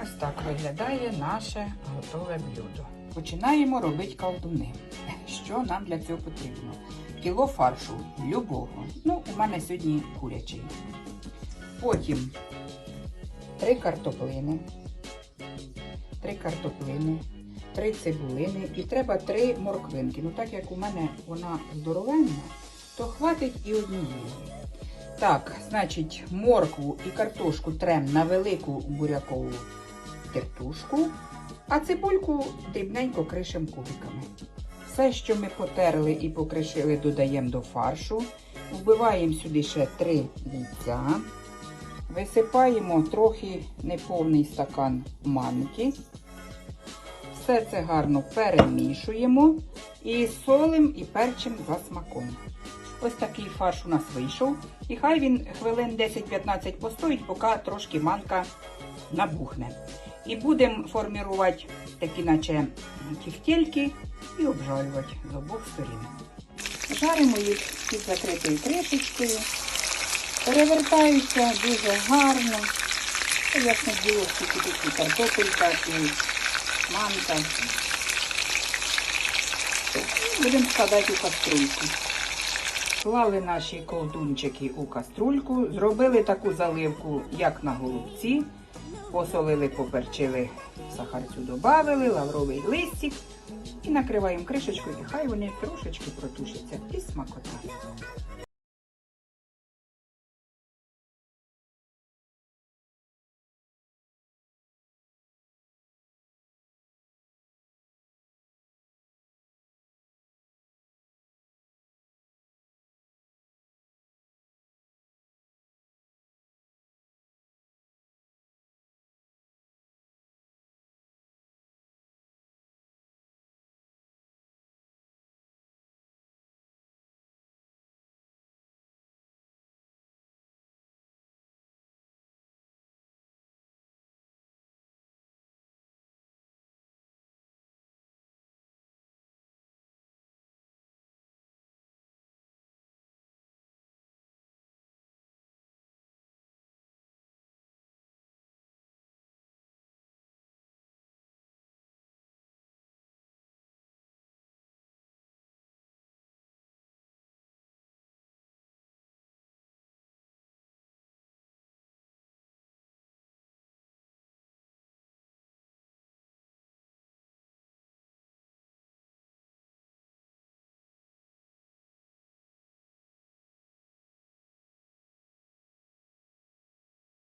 Ось так виглядає наше готове блюдо. Починаємо робити колдуни. Що нам для цього потрібно? Кіло фаршу любого. Ну, у мене сьогодні курячий. Потім три картоплини, три картоплини, три цибулини і треба три морквинки. Ну, так як у мене вона здоровенна, то хватить і однієї. Так, значить, моркву і картошку трем на велику бурякову тертушку, а цибульку дрібненько кришем кубиками. Все, що ми потерли і покришили, додаємо до фаршу. Вбиваємо сюди ще 3 яйця. Висипаємо трохи неповний стакан манки. Все це гарно перемішуємо і солим і перчим за смаком. Ось такий фарш у нас вийшов. І хай він хвилин 10-15 постоїть, поки трошки манка набухне. І будемо формувати такі, наче тефтельки, і обжарювати з обох сторін. Жаримо їх під закритою кришечкою. Перевертаються дуже гарно. Ясно діло, скільки тут і картопелька, і манка. Будемо складати у каструльку. Клали наші ковдунчики у каструльку, зробили таку заливку, як на голубці. Посолили, поперчили, сахарцю додали, лавровий листик і накриваємо кришечкою, і хай вони трошечки протушаться. І смакота.